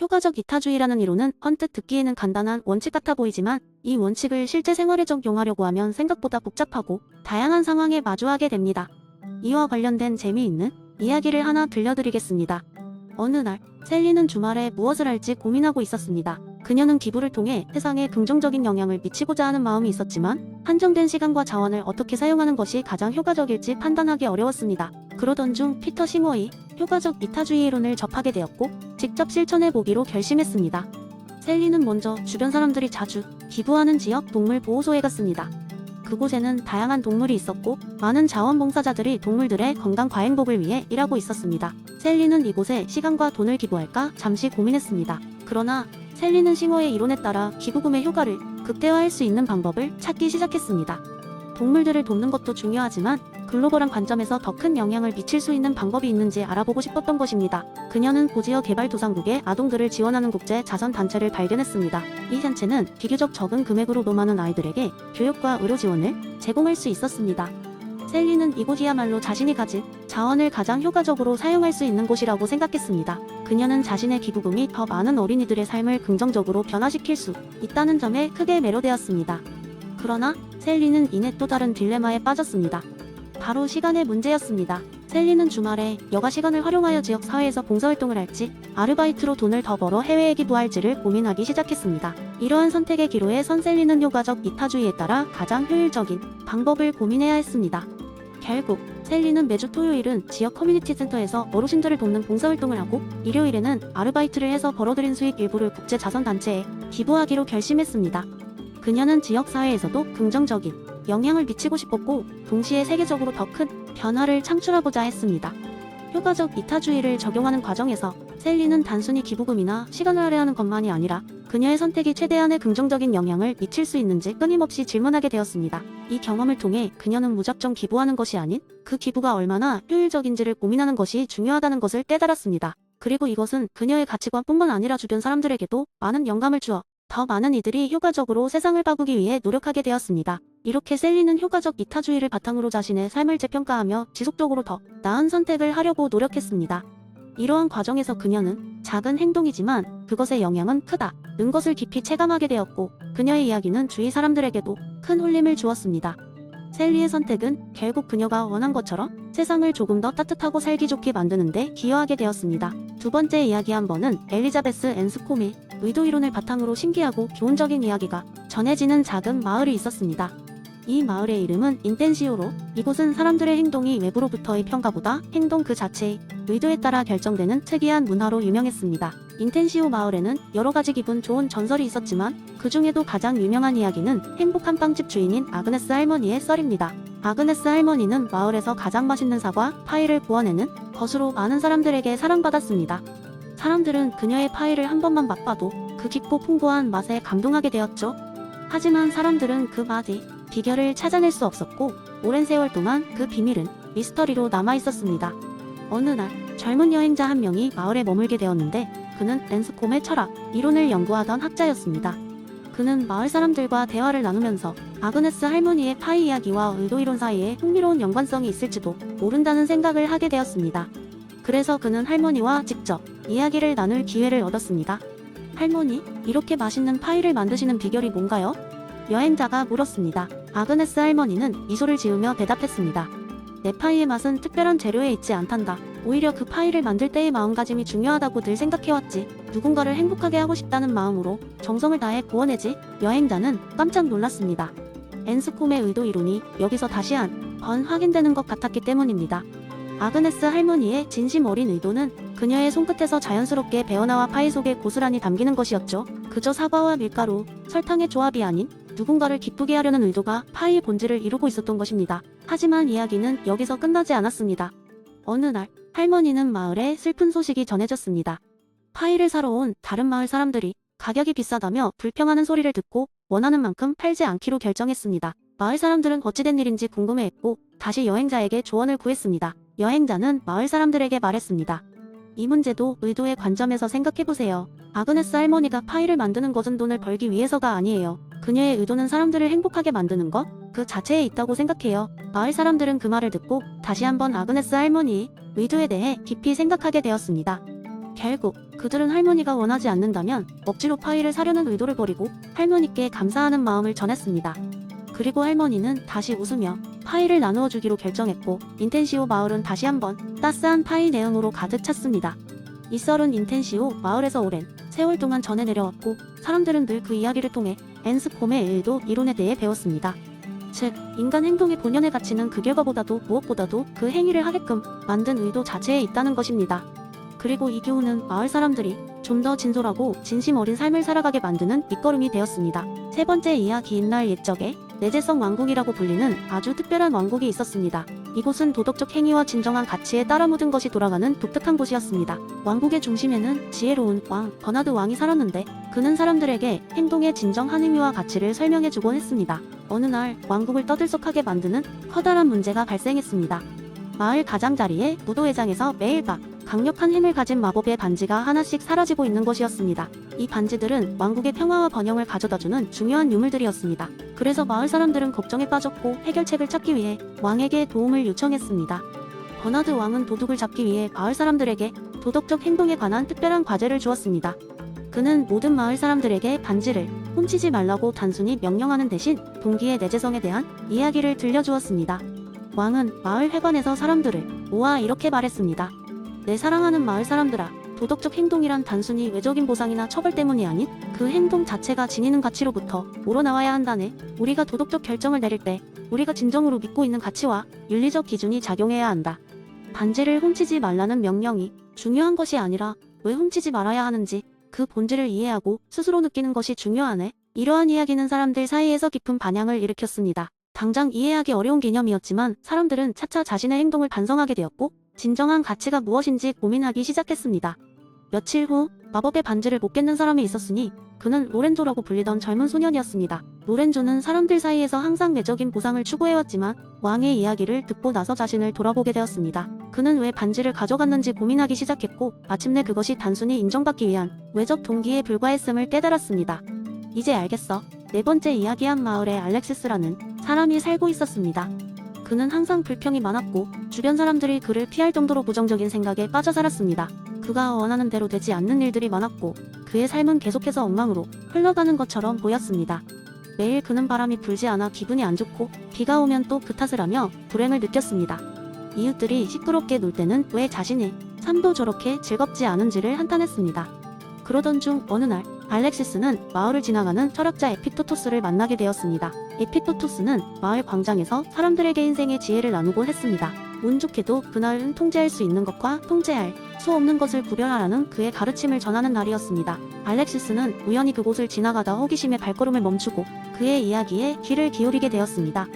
효과적 이타주의라는 이론은 언뜻 듣기에는 간단한 원칙 같아 보이지만 이 원칙을 실제 생활에 적용하려고 하면 생각보다 복잡하고 다양한 상황에 마주하게 됩니다. 이와 관련된 재미있는 이야기를 하나 들려드리겠습니다. 어느 날 셀리는 주말에 무엇을 할지 고민하고 있었습니다. 그녀는 기부를 통해 세상에 긍정적인 영향을 미치고자 하는 마음이 있었지만 한정된 시간과 자원을 어떻게 사용하는 것이 가장 효과적일지 판단하기 어려웠습니다. 그러던 중 피터 싱어의 효과적 이타주의 이론을 접하게 되었고 직접 실천해 보기로 결심했습니다. 셀리는 먼저 주변 사람들이 자주 기부하는 지역 동물 보호소에 갔습니다. 그곳에는 다양한 동물이 있었고 많은 자원봉사자들이 동물들의 건강 과 행복을 위해 일하고 있었습니다. 셀리는 이곳에 시간과 돈을 기부할까 잠시 고민했습니다. 그러나 셀리는 싱어의 이론에 따라 기부금의 효과를 극대화할 수 있는 방법을 찾기 시작했습니다. 동물들을 돕는 것도 중요하지만 글로벌한 관점에서 더 큰 영향을 미칠 수 있는 방법이 있는지 알아보고 싶었던 것입니다. 그녀는 고지역 개발도상국의 아동들을 지원하는 국제 자선 단체를 발견했습니다. 이 단체는 비교적 적은 금액으로 도 많은 아이들에게 교육과 의료 지원을 제공할 수 있었습니다. 셀리는 이곳이야말로 자신이 가진 자원을 가장 효과적으로 사용할 수 있는 곳이라고 생각했습니다. 그녀는 자신의 기부금이 더 많은 어린이들의 삶을 긍정적으로 변화시킬 수 있다는 점에 크게 매료되었습니다. 그러나 셀리는 이내 또 다른 딜레마에 빠졌습니다. 바로 시간의 문제였습니다. 셀리는 주말에 여가 시간을 활용하여 지역 사회에서 봉사활동을 할지 아르바이트로 돈을 더 벌어 해외에 기부할지를 고민하기 시작했습니다. 이러한 선택의 기로에 선 셀리는 효과적 이타주의에 따라 가장 효율적인 방법을 고민해야 했습니다. 결국 셀리는 매주 토요일은 지역 커뮤니티 센터에서 어르신들을 돕는 봉사활동을 하고 일요일에는 아르바이트를 해서 벌어들인 수익 일부를 국제 자선단체에 기부하기로 결심했습니다. 그녀는 지역 사회에서도 긍정적인 영향을 미치고 싶었고 동시에 세계적으로 더 큰 변화를 창출하고자 했습니다. 효과적 이타주의를 적용하는 과정에서 셀리는 단순히 기부금이나 시간을 할애하는 것만이 아니라 그녀의 선택이 최대한의 긍정적인 영향을 미칠 수 있는지 끊임없이 질문하게 되었습니다. 이 경험을 통해 그녀는 무작정 기부하는 것이 아닌 그 기부가 얼마나 효율적인지를 고민하는 것이 중요하다는 것을 깨달았습니다. 그리고 이것은 그녀의 가치관뿐만 아니라 주변 사람들에게도 많은 영감을 주어 더 많은 이들이 효과적으로 세상을 바꾸기 위해 노력하게 되었습니다. 이렇게 셀리는 효과적 이타주의를 바탕으로 자신의 삶을 재평가하며 지속적으로 더 나은 선택을 하려고 노력했습니다. 이러한 과정에서 그녀는 작은 행동이지만 그것의 영향은 크다. 는 것을 깊이 체감하게 되었고 그녀의 이야기는 주위 사람들에게도 큰 울림을 주었습니다. 셀리의 선택은 결국 그녀가 원한 것처럼 세상을 조금 더 따뜻하고 살기 좋게 만드는데 기여하게 되었습니다. 두 번째 이야기 한 번은 엘리자베스 앤스코밀 의도 이론을 바탕으로 신기하고 교훈적인 이야기가 전해지는 작은 마을이 있었습니다. 이 마을의 이름은 인텐시오로 이곳은 사람들의 행동이 외부로부터의 평가보다 행동 그 자체의 의도에 따라 결정되는 특이한 문화로 유명했습니다. 인텐시오 마을에는 여러 가지 기분 좋은 전설이 있었지만 그 중에도 가장 유명한 이야기는 행복한 빵집 주인인 아그네스 할머니의 썰입니다. 아그네스 할머니는 마을에서 가장 맛있는 사과 파이를 구워내는 것으로 많은 사람들에게 사랑받았습니다. 사람들은 그녀의 파이를 한 번만 맛봐도 그 깊고 풍부한 맛에 감동하게 되었죠. 하지만 사람들은 그 맛이 비결을 찾아낼 수 없었고 오랜 세월 동안 그 비밀은 미스터리로 남아 있었습니다. 어느 날 젊은 여행자 한 명이 마을에 머물게 되었는데 그는 랜스콤의 철학, 이론을 연구하던 학자였습니다. 그는 마을 사람들과 대화를 나누면서 아그네스 할머니의 파이 이야기와 의도 이론 사이에 흥미로운 연관성이 있을지도 모른다는 생각을 하게 되었습니다. 그래서 그는 할머니와 직접 이야기를 나눌 기회를 얻었습니다. 할머니, 이렇게 맛있는 파이를 만드시는 비결이 뭔가요? 여행자가 물었습니다. 아그네스 할머니는 미소를 지으며 대답했습니다. 내 파이의 맛은 특별한 재료에 있지 않단다. 오히려 그 파이를 만들 때의 마음가짐이 중요하다고 늘 생각해왔지. 누군가를 행복하게 하고 싶다는 마음으로 정성을 다해 구워내지. 여행자는 깜짝 놀랐습니다. 앤스콤의 의도 이론이 여기서 다시 한 번 확인되는 것 같았기 때문입니다. 아그네스 할머니의 진심 어린 의도는 그녀의 손끝에서 자연스럽게 배어나와 파이 속에 고스란히 담기는 것이었죠. 그저 사과와 밀가루, 설탕의 조합이 아닌 누군가를 기쁘게 하려는 의도가 파이의 본질을 이루고 있었던 것입니다. 하지만 이야기는 여기서 끝나지 않았습니다. 어느 날 할머니는 마을에 슬픈 소식이 전해졌습니다. 파이를 사러 온 다른 마을 사람들이 가격이 비싸다며 불평하는 소리를 듣고 원하는 만큼 팔지 않기로 결정했습니다. 마을 사람들은 어찌된 일인지 궁금해했고 다시 여행자에게 조언을 구했습니다. 여행자는 마을 사람들에게 말했습니다. 이 문제도 의도의 관점에서 생각해보세요. 아그네스 할머니가 파이를 만드는 것은 돈을 벌기 위해서가 아니에요. 그녀의 의도는 사람들을 행복하게 만드는 것, 그 자체에 있다고 생각해요. 마을 사람들은 그 말을 듣고 다시 한번 아그네스 할머니의 의도에 대해 깊이 생각하게 되었습니다. 결국 그들은 할머니가 원하지 않는다면 억지로 파이를 사려는 의도를 버리고 할머니께 감사하는 마음을 전했습니다. 그리고 할머니는 다시 웃으며 파이를 나누어 주기로 결정했고 인텐시오 마을은 다시 한번 따스한 파이 내음으로 가득 찼습니다. 이 썰은 인텐시오 마을에서 오랜 세월 동안 전해 내려왔고 사람들은 늘 그 이야기를 통해 엔스콤의 일도 이론에 대해 배웠습니다. 즉, 인간 행동의 본연의 가치는 그 결과보다도 무엇보다도 그 행위를 하게끔 만든 의도 자체에 있다는 것입니다. 그리고 이 교훈은 마을 사람들이 좀 더 진솔하고 진심 어린 삶을 살아가게 만드는 밑거름이 되었습니다. 세 번째 이야기 옛날 옛적에 내재성 왕국이라고 불리는 아주 특별한 왕국이 있었습니다. 이곳은 도덕적 행위와 진정한 가치에 따라 묻은 것이 돌아가는 독특한 곳이었습니다. 왕국의 중심에는 지혜로운 왕 버나드 왕이 살았는데 그는 사람들에게 행동의 진정한 의미와 가치를 설명해주곤 했습니다. 어느 날 왕국을 떠들썩하게 만드는 커다란 문제가 발생했습니다. 마을 가장자리에 무도회장에서 매일 밤 강력한 힘을 가진 마법의 반지가 하나씩 사라지고 있는 것이었습니다. 이 반지들은 왕국의 평화와 번영을 가져다주는 중요한 유물들이었습니다. 그래서 마을 사람들은 걱정에 빠졌고 해결책을 찾기 위해 왕에게 도움을 요청했습니다. 버나드 왕은 도둑을 잡기 위해 마을 사람들에게 도덕적 행동에 관한 특별한 과제를 주었습니다. 그는 모든 마을 사람들에게 반지를 훔치지 말라고 단순히 명령하는 대신 동기의 내재성에 대한 이야기를 들려주었습니다. 왕은 마을 회관에서 사람들을 모아 이렇게 말했습니다. 내 사랑하는 마을 사람들아, 도덕적 행동이란 단순히 외적인 보상이나 처벌 때문이 아닌 그 행동 자체가 지니는 가치로부터 우러나와야 한다네. 우리가 도덕적 결정을 내릴 때 우리가 진정으로 믿고 있는 가치와 윤리적 기준이 작용해야 한다. 반지를 훔치지 말라는 명령이 중요한 것이 아니라 왜 훔치지 말아야 하는지 그 본질을 이해하고 스스로 느끼는 것이 중요하네. 이러한 이야기는 사람들 사이에서 깊은 반향을 일으켰습니다. 당장 이해하기 어려운 개념이었지만 사람들은 차차 자신의 행동을 반성하게 되었고 진정한 가치가 무엇인지 고민하기 시작했습니다. 며칠 후 마법의 반지를 못 깼는 사람이 있었으니 그는 로렌조라고 불리던 젊은 소년이었습니다. 로렌조는 사람들 사이에서 항상 내적인 보상을 추구해왔지만 왕의 이야기를 듣고 나서 자신을 돌아보게 되었습니다. 그는 왜 반지를 가져갔는지 고민하기 시작했고 마침내 그것이 단순히 인정받기 위한 외적 동기에 불과했음을 깨달았습니다. 이제 알겠어. 네 번째 이야기한 마을에 알렉시스라는 사람이 살고 있었습니다. 그는 항상 불평이 많았고 주변 사람들이 그를 피할 정도로 부정적인 생각에 빠져 살았습니다. 그가 원하는 대로 되지 않는 일들이 많았고 그의 삶은 계속해서 엉망으로 흘러가는 것처럼 보였습니다. 매일 그는 바람이 불지 않아 기분이 안 좋고 비가 오면 또 그 탓을 하며 불행을 느꼈습니다. 이웃들이 시끄럽게 놀 때는 왜 자신이 삶도 저렇게 즐겁지 않은지를 한탄했습니다. 그러던 중 어느 날 알렉시스는 마을을 지나가는 철학자 에피토토스를 만나게 되었습니다. 에피토토스는 마을 광장에서 사람들에게 인생의 지혜를 나누곤 했습니다. 운 좋게도 그날은 통제할 수 있는 것과 통제할 수 없는 것을 구별하라는 그의 가르침을 전하는 날이었습니다. 알렉시스는 우연히 그곳을 지나가다 호기심에 발걸음을 멈추고 그의 이야기에 귀를 기울이게 되었습니다.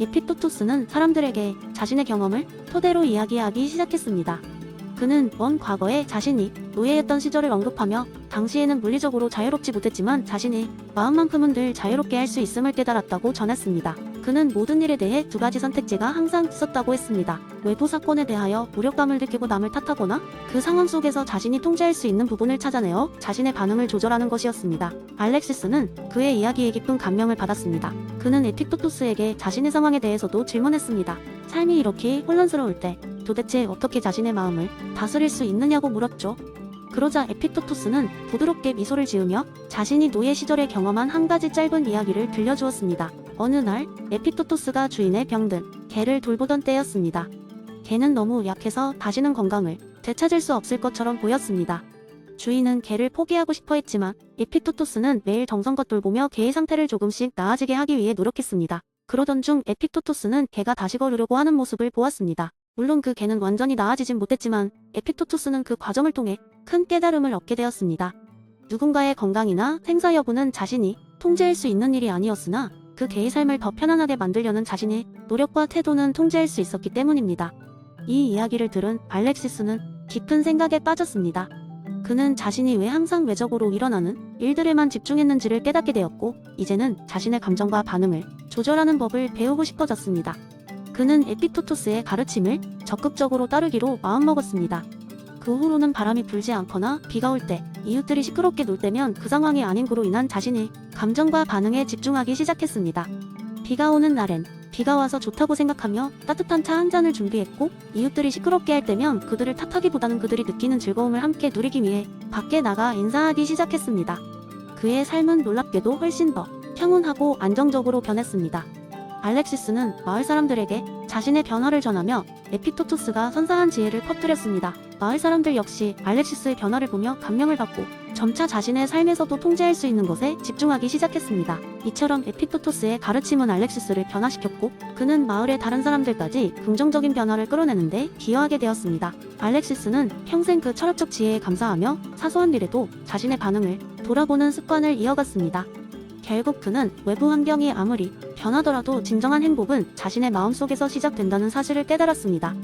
에피토토스는 사람들에게 자신의 경험을 토대로 이야기하기 시작했습니다. 그는 먼 과거에 자신이 노예였던 시절을 언급하며 당시에는 물리적으로 자유롭지 못했지만 자신이 마음만큼은 늘 자유롭게 할 수 있음을 깨달았다고 전했습니다. 그는 모든 일에 대해 두 가지 선택지가 항상 있었다고 했습니다. 외부 사건에 대하여 무력감을 느끼고 남을 탓하거나 그 상황 속에서 자신이 통제할 수 있는 부분을 찾아내어 자신의 반응을 조절하는 것이었습니다. 알렉시스는 그의 이야기에 깊은 감명을 받았습니다. 그는 에픽토토스에게 자신의 상황에 대해서도 질문했습니다. 삶이 이렇게 혼란스러울 때 도대체 어떻게 자신의 마음을 다스릴 수 있느냐고 물었죠. 그러자 에피토토스는 부드럽게 미소를 지으며 자신이 노예 시절에 경험한 한 가지 짧은 이야기를 들려주었습니다. 어느 날 에피토토스가 주인의 병든 개를 돌보던 때였습니다. 개는 너무 약해서 다시는 건강을 되찾을 수 없을 것처럼 보였습니다. 주인은 개를 포기하고 싶어 했지만 에피토토스는 매일 정성껏 돌보며 개의 상태를 조금씩 나아지게 하기 위해 노력했습니다. 그러던 중 에피토토스는 개가 다시 걸으려고 하는 모습을 보았습니다. 물론 그 개는 완전히 나아지진 못했지만 에피토토스는 그 과정을 통해 큰 깨달음을 얻게 되었습니다. 누군가의 건강이나 생사 여부는 자신이 통제할 수 있는 일이 아니었으나 그 개의 삶을 더 편안하게 만들려는 자신의 노력과 태도는 통제할 수 있었기 때문입니다. 이 이야기를 들은 알렉시스는 깊은 생각에 빠졌습니다. 그는 자신이 왜 항상 외적으로 일어나는 일들에만 집중했는지를 깨닫게 되었고, 이제는 자신의 감정과 반응을 조절하는 법을 배우고 싶어졌습니다. 그는 에피토토스의 가르침을 적극적으로 따르기로 마음먹었습니다. 그 후로는 바람이 불지 않거나 비가 올 때, 이웃들이 시끄럽게 놀 때면 그 상황이 아닌 그로 인한 자신의 감정과 반응에 집중하기 시작했습니다. 비가 오는 날엔 비가 와서 좋다고 생각하며 따뜻한 차 한 잔을 준비했고 이웃들이 시끄럽게 할 때면 그들을 탓하기보다는 그들이 느끼는 즐거움을 함께 누리기 위해 밖에 나가 인사하기 시작했습니다. 그의 삶은 놀랍게도 훨씬 더 평온하고 안정적으로 변했습니다. 알렉시스는 마을 사람들에게 자신의 변화를 전하며 에피토토스가 선사한 지혜를 퍼뜨렸습니다. 마을 사람들 역시 알렉시스의 변화를 보며 감명을 받고 점차 자신의 삶에서도 통제할 수 있는 것에 집중하기 시작했습니다. 이처럼 에피토토스의 가르침은 알렉시스를 변화시켰고 그는 마을의 다른 사람들까지 긍정적인 변화를 끌어내는데 기여하게 되었습니다. 알렉시스는 평생 그 철학적 지혜에 감사하며 사소한 일에도 자신의 반응을 돌아보는 습관을 이어갔습니다. 결국 그는 외부 환경이 아무리 변하더라도 진정한 행복은 자신의 마음속에서 시작된다는 사실을 깨달았습니다.